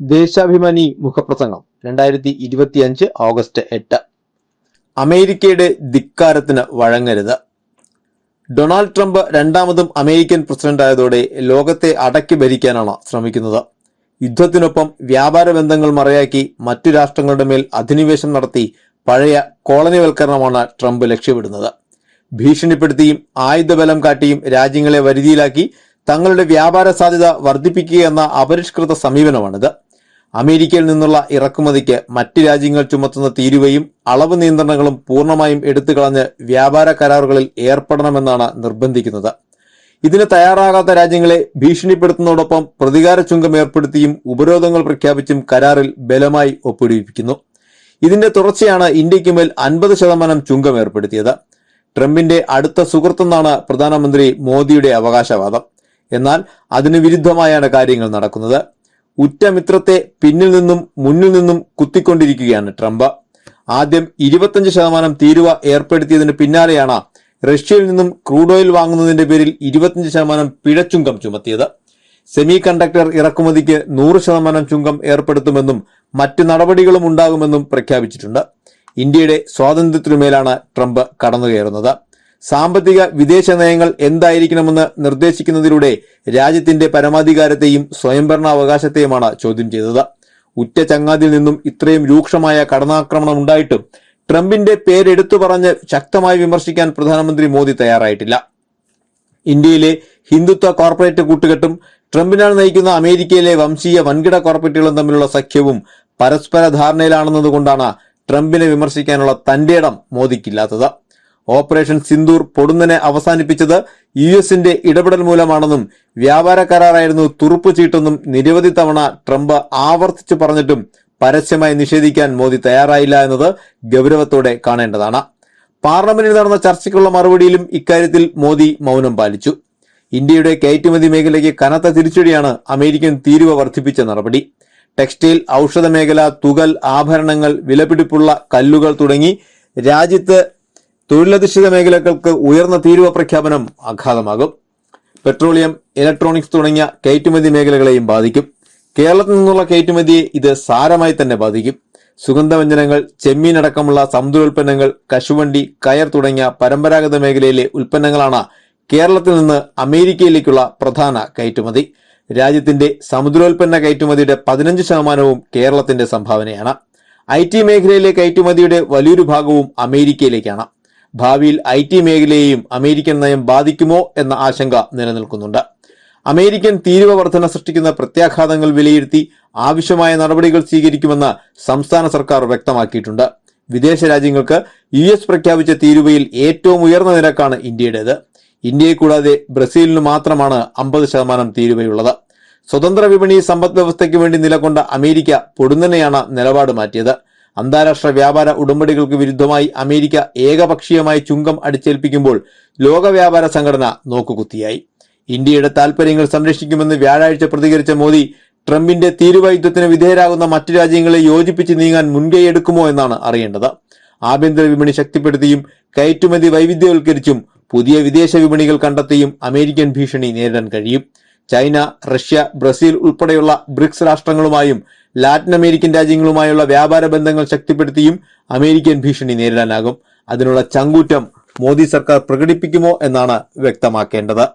ദേശാഭിമാനി മുഖപ്രസംഗം രണ്ടായിരത്തി ഇരുപത്തി അഞ്ച് ഓഗസ്റ്റ് എട്ട്. അമേരിക്കയുടെ ധിക്കാരത്തിന് വഴങ്ങരുത്. ഡൊണാൾഡ് ട്രംപ് രണ്ടാമതും അമേരിക്കൻ പ്രസിഡന്റായതോടെ ലോകത്തെ അടക്കി ഭരിക്കാനാണ് ശ്രമിക്കുന്നത്. യുദ്ധത്തിനൊപ്പം വ്യാപാര ബന്ധങ്ങൾ മറയാക്കി മറ്റു രാഷ്ട്രങ്ങളുടെ മേൽ അധിനിവേശം നടത്തി പഴയ കോളനിവൽക്കരണമാണ് ട്രംപ് ലക്ഷ്യമിടുന്നത്. ഭീഷണിപ്പെടുത്തിയും ആയുധബലം കാട്ടിയും രാജ്യങ്ങളെ വരുതിയിലാക്കി തങ്ങളുടെ വ്യാപാര സാധ്യത വർദ്ധിപ്പിക്കുക എന്ന അപരിഷ്കൃത സമീപനമാണിത്. അമേരിക്കയിൽ നിന്നുള്ള ഇറക്കുമതിക്ക് മറ്റ് രാജ്യങ്ങൾ ചുമത്തുന്ന തീരുവയും അളവ് നിയന്ത്രണങ്ങളും പൂർണമായും എടുത്തു കളഞ്ഞ് വ്യാപാര കരാറുകളിൽ ഏർപ്പെടണമെന്നാണ് നിർബന്ധിക്കുന്നത്. ഇതിന് തയ്യാറാകാത്ത രാജ്യങ്ങളെ ഭീഷണിപ്പെടുത്തുന്നതോടൊപ്പം പ്രതികാര ചുങ്കം ഏർപ്പെടുത്തിയും ഉപരോധങ്ങൾ പ്രഖ്യാപിച്ചും കരാറിൽ ബലമായി ഒപ്പിടിപ്പിക്കുന്നു. ഇതിന്റെ തുടർച്ചയാണ് ഇന്ത്യയ്ക്ക് മേൽ അൻപത് ശതമാനം ചുങ്കം ഏർപ്പെടുത്തിയത്. ട്രംപിന്റെ അടുത്ത സുഹൃത്തെന്നാണ് പ്രധാനമന്ത്രി മോദിയുടെ അവകാശവാദം. എന്നാൽ അതിനു വിരുദ്ധമായാണ് കാര്യങ്ങൾ നടക്കുന്നത്. ഉറ്റമിത്രത്തെ പിന്നിൽ നിന്നും മുന്നിൽ നിന്നും കുത്തിക്കൊണ്ടിരിക്കുകയാണ് ട്രംപ്. ആദ്യം ഇരുപത്തഞ്ച് ശതമാനം തീരുവ ഏർപ്പെടുത്തിയതിന് പിന്നാലെയാണ് റഷ്യയിൽ നിന്നും ക്രൂഡ് ഓയിൽ വാങ്ങുന്നതിന്റെ പേരിൽ ഇരുപത്തഞ്ച് ശതമാനം പിഴച്ചുങ്കം ചുമത്തിയത്. സെമി കണ്ടക്ടർ ഇറക്കുമതിക്ക് നൂറ് ശതമാനം ചുങ്കം ഏർപ്പെടുത്തുമെന്നും മറ്റ് നടപടികളും ഉണ്ടാകുമെന്നും പ്രഖ്യാപിച്ചിട്ടുണ്ട്. ഇന്ത്യയുടെ സ്വാതന്ത്ര്യത്തിനുമേലാണ് ട്രംപ് കടന്നുകയറുന്നത്. സാമ്പത്തിക വിദേശ നയങ്ങൾ എന്തായിരിക്കണമെന്ന് നിർദ്ദേശിക്കുന്നതിലൂടെ രാജ്യത്തിന്റെ പരമാധികാരത്തെയും സ്വയംഭരണാവകാശത്തെയുമാണ് ചോദ്യം ചെയ്തത്. ഉറ്റ ചങ്ങാതിൽ നിന്നും ഇത്രയും രൂക്ഷമായ കടന്നാക്രമണം ഉണ്ടായിട്ടും ട്രംപിന്റെ പേരെടുത്തു പറഞ്ഞ് ശക്തമായി വിമർശിക്കാൻ പ്രധാനമന്ത്രി മോദി തയ്യാറായിട്ടില്ല. ഇന്ത്യയിലെ ഹിന്ദുത്വ കോർപ്പറേറ്റ് കൂട്ടുകെട്ടും ട്രംപിനാൽ നയിക്കുന്ന അമേരിക്കയിലെ വംശീയ വൻകിട കോർപ്പറേറ്റുകളും തമ്മിലുള്ള സഖ്യവും പരസ്പര ധാരണയിലാണെന്നതുകൊണ്ടാണ് ട്രംപിനെ വിമർശിക്കാനുള്ള തന്റെ ഇടം മോദിക്കില്ലാത്തത്. ഓപ്പറേഷൻ സിന്ദൂർ പൊടുന്നനെ അവസാനിപ്പിച്ചത് യു എസിന്റെ ഇടപെടൽ മൂലമാണെന്നും വ്യാപാര കരാറായിരുന്നു തുറുപ്പ് ചീട്ടെന്നും നിരവധി തവണ ട്രംപ് ആവർത്തിച്ചു പറഞ്ഞിട്ടും പരസ്യമായി നിഷേധിക്കാൻ മോദി തയ്യാറായില്ല എന്നത് ഗൗരവത്തോടെ കാണേണ്ടതാണ്. പാർലമെന്റിൽ നടന്ന ചർച്ചയ്ക്കുള്ള മറുപടിയിലും ഇക്കാര്യത്തിൽ മോദി മൗനം പാലിച്ചു. ഇന്ത്യയുടെ കയറ്റുമതി മേഖലയ്ക്ക് കനത്ത തിരിച്ചടിയാണ് അമേരിക്കൻ തീരുവ വർദ്ധിപ്പിച്ച നടപടി. ടെക്സ്റ്റൈൽ ഔഷധ മേഖല തുകൽ ആഭരണങ്ങൾ വിലപിടിപ്പുള്ള കല്ലുകൾ തുടങ്ങി രാജ്യത്ത് തൊഴിലധിഷ്ഠിത മേഖലകൾക്ക് ഉയർന്ന തീരുവ പ്രഖ്യാപനം ആഘാതമാകും. പെട്രോളിയം ഇലക്ട്രോണിക്സ് തുടങ്ങിയ കയറ്റുമതി മേഖലകളെയും ബാധിക്കും. കേരളത്തിൽ നിന്നുള്ള കയറ്റുമതിയെ ഇത് സാരമായി തന്നെ ബാധിക്കും. സുഗന്ധവ്യഞ്ജനങ്ങൾ ചെമ്മീൻ അടക്കമുള്ള സമുദ്രോൽപ്പന്നങ്ങൾ കശുവണ്ടി കയർ തുടങ്ങിയ പരമ്പരാഗത മേഖലയിലെ ഉൽപ്പന്നങ്ങളാണ് കേരളത്തിൽ നിന്ന് അമേരിക്കയിലേക്കുള്ള പ്രധാന കയറ്റുമതി. രാജ്യത്തിന്റെ സമുദ്രോൽപ്പന്ന കയറ്റുമതിയുടെ പതിനഞ്ച് ശതമാനവും കേരളത്തിന്റെ സംഭാവനയാണ്. ഐ ടി മേഖലയിലെ കയറ്റുമതിയുടെ വലിയൊരു ഭാഗവും അമേരിക്കയിലേക്കാണ്. ഭാവിയിൽ ഐ ടി മേഖലയെയും അമേരിക്കൻ നയം ബാധിക്കുമോ എന്ന ആശങ്ക നിലനിൽക്കുന്നുണ്ട്. അമേരിക്കൻ തീരുവ വർധന സൃഷ്ടിക്കുന്ന പ്രത്യാഘാതങ്ങൾ വിലയിരുത്തി ആവശ്യമായ നടപടികൾ സ്വീകരിക്കുമെന്ന് സംസ്ഥാന സർക്കാർ വ്യക്തമാക്കിയിട്ടുണ്ട്. വിദേശ രാജ്യങ്ങൾക്ക് യു എസ് പ്രഖ്യാപിച്ച തീരുവയിൽ ഏറ്റവും ഉയർന്ന നിരക്കാണ് ഇന്ത്യയുടേത്. ഇന്ത്യയെ കൂടാതെ ബ്രസീലിന് മാത്രമാണ് അമ്പത് ശതമാനം തീരുവയുള്ളത്. സ്വതന്ത്ര വിപണി സമ്പദ് വ്യവസ്ഥയ്ക്ക് വേണ്ടി നിലകൊണ്ട അമേരിക്ക പൊടുന്നനെയാണ് നിലപാട് മാറ്റിയത്. അന്താരാഷ്ട്ര വ്യാപാര ഉടമ്പടികൾക്ക് വിരുദ്ധമായി അമേരിക്ക ഏകപക്ഷീയമായി ചുങ്കം അടിച്ചേൽപ്പിക്കുമ്പോൾ ലോകവ്യാപാര സംഘടന നോക്കുകുത്തിയായി. ഇന്ത്യയുടെ താൽപര്യങ്ങൾ സംരക്ഷിക്കുമെന്ന് വ്യാഴാഴ്ച പ്രതികരിച്ച മോദി ട്രംപിന്റെ തീരുവൈദ്യത്തിന് വിധേയരാകുന്ന മറ്റു രാജ്യങ്ങളെ യോജിപ്പിച്ച് നീങ്ങാൻ മുൻകൈയെടുക്കുമോ എന്നാണ് അറിയേണ്ടത്. ആഭ്യന്തര വിപണി ശക്തിപ്പെടുത്തിയും കയറ്റുമതി വൈവിധ്യവൽക്കരിച്ചും പുതിയ വിദേശ വിപണികൾ കണ്ടെത്തിയും അമേരിക്കൻ ഭീഷണി നേരിടാൻ കഴിയും. ചൈന റഷ്യ ബ്രസീൽ ഉൾപ്പെടെയുള്ള ബ്രിക്സ് രാഷ്ട്രങ്ങളുമായും ലാറ്റിൻ അമേരിക്കൻ രാജ്യങ്ങളുമായുള്ള വ്യാപാര ബന്ധങ്ങൾ ശക്തിപ്പെടുത്തിയും അമേരിക്കൻ ഭീഷണി നേരിടാനാകും. അതിനുള്ള ചങ്കൂറ്റം മോദി സർക്കാർ പ്രകടിപ്പിക്കുമോ എന്നാണ് വ്യക്തമാക്കേണ്ടത്.